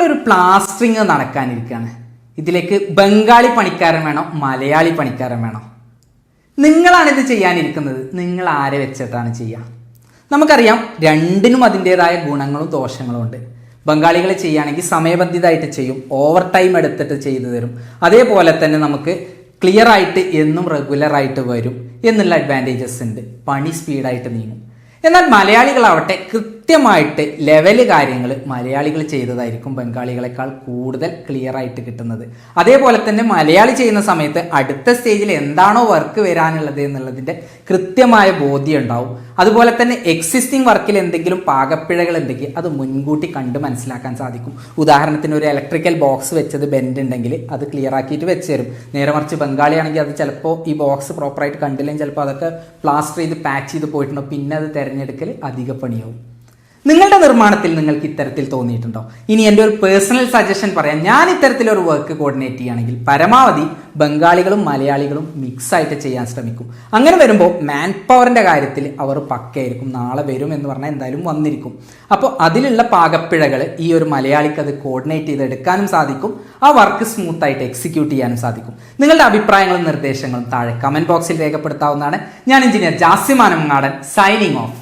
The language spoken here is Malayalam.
നമ്മളൊരു പ്ലാസ്റ്ററിങ് നടക്കാനിരിക്കുകയാണ് ഇതിലേക്ക് ബംഗാളി പണിക്കാരൻ വേണോ മലയാളി പണിക്കാരൻ വേണോ? നിങ്ങളാണ് ഇത് ചെയ്യാനിരിക്കുന്നത്. നിങ്ങൾ ആരെ വെച്ചിട്ടാണ് ചെയ്യുക നമുക്കറിയാം രണ്ടിനും അതിന്റെതായ ഗുണങ്ങളും ദോഷങ്ങളും ഉണ്ട്. ബംഗാളികൾ ചെയ്യുകയാണെങ്കിൽ സമയബന്ധിതമായിട്ട് ചെയ്യും ഓവർ ടൈം എടുത്തിട്ട് ചെയ്തു തരും. അതേപോലെ തന്നെ നമുക്ക് ക്ലിയർ ആയിട്ട് എന്നും റെഗുലറായിട്ട് വരും എന്നുള്ള അഡ്വാന്റേജസ് ഉണ്ട്. പണി സ്പീഡായിട്ട് നീങ്ങും. എന്നാൽ മലയാളികളാവട്ടെ കൃത്യമായിട്ട് ലെവൽ കാര്യങ്ങൾ മലയാളികൾ ചെയ്തതായിരിക്കും ബംഗാളികളെക്കാൾ കൂടുതൽ ക്ലിയർ ആയിട്ട് കിട്ടുന്നത്. അതേപോലെ തന്നെ മലയാളി ചെയ്യുന്ന സമയത്ത് അടുത്ത സ്റ്റേജിൽ എന്താണോ വർക്ക് വരാനുള്ളത് എന്നുള്ളതിന്റെ കൃത്യമായ ബോധ്യം ഉണ്ടാവും. അതുപോലെ തന്നെ എക്സിസ്റ്റിംഗ് വർക്കിൽ എന്തെങ്കിലും പാകപ്പിഴകൾ എന്തെങ്കിലും അത് മുൻകൂട്ടി കണ്ട് മനസ്സിലാക്കാൻ സാധിക്കും. ഉദാഹരണത്തിന് ഒരു ഇലക്ട്രിക്കൽ ബോക്സ് വെച്ചത് ബെൻഡ് ഉണ്ടെങ്കിൽ അത് ക്ലിയർ ആക്കിയിട്ട് വെച്ച് തരും. നേരെ മറിച്ച് ബംഗാളിയാണെങ്കിൽ അത് ചിലപ്പോൾ ഈ ബോക്സ് പ്രോപ്പറായിട്ട് കണ്ടില്ലെങ്കിൽ ചിലപ്പോൾ അതൊക്കെ പ്ലാസ്റ്റർ ചെയ്ത് പാച്ച് ചെയ്ത് പോയിട്ടുണ്ടോ പിന്നെ അത് തിരഞ്ഞെടുക്കൽ അധിക പണിയാവും. നിങ്ങളുടെ നിർമ്മാണത്തിൽ നിങ്ങൾക്ക് ഇത്തരത്തിൽ തോന്നിയിട്ടുണ്ടോ? ഇനി എന്റെ ഒരു പേഴ്സണൽ സജഷൻ പറയാം. ഞാൻ ഇത്തരത്തിലൊരു വർക്ക് കോർഡിനേറ്റ് ചെയ്യുകയാണെങ്കിൽ പരമാവധി ബംഗാളികളും മലയാളികളും മിക്സ് ആയിട്ട് ചെയ്യാൻ ശ്രമിക്കും. അങ്ങനെ വരുമ്പോൾ മാൻ പവറിന്റെ കാര്യത്തിൽ അവർ പക്കയായിരിക്കും. നാളെ വരും എന്ന് പറഞ്ഞാൽ എന്തായാലും വന്നിരിക്കും. അപ്പോൾ അതിലുള്ള പാകപ്പിഴകൾ ഈ ഒരു മലയാളിക്ക് അത് കോർഡിനേറ്റ് ചെയ്തെടുക്കാനും സാധിക്കും. ആ വർക്ക് സ്മൂത്ത് ആയിട്ട് എക്സിക്യൂട്ട് ചെയ്യാനും സാധിക്കും. നിങ്ങളുടെ അഭിപ്രായങ്ങളും നിർദ്ദേശങ്ങളും താഴെ കമന്റ് ബോക്സിൽ രേഖപ്പെടുത്താവുന്നതാണ്. ഞാൻ എഞ്ചിനീയർ ജാസിമാനങ്ങാടൻ സൈനിങ് ഓഫ്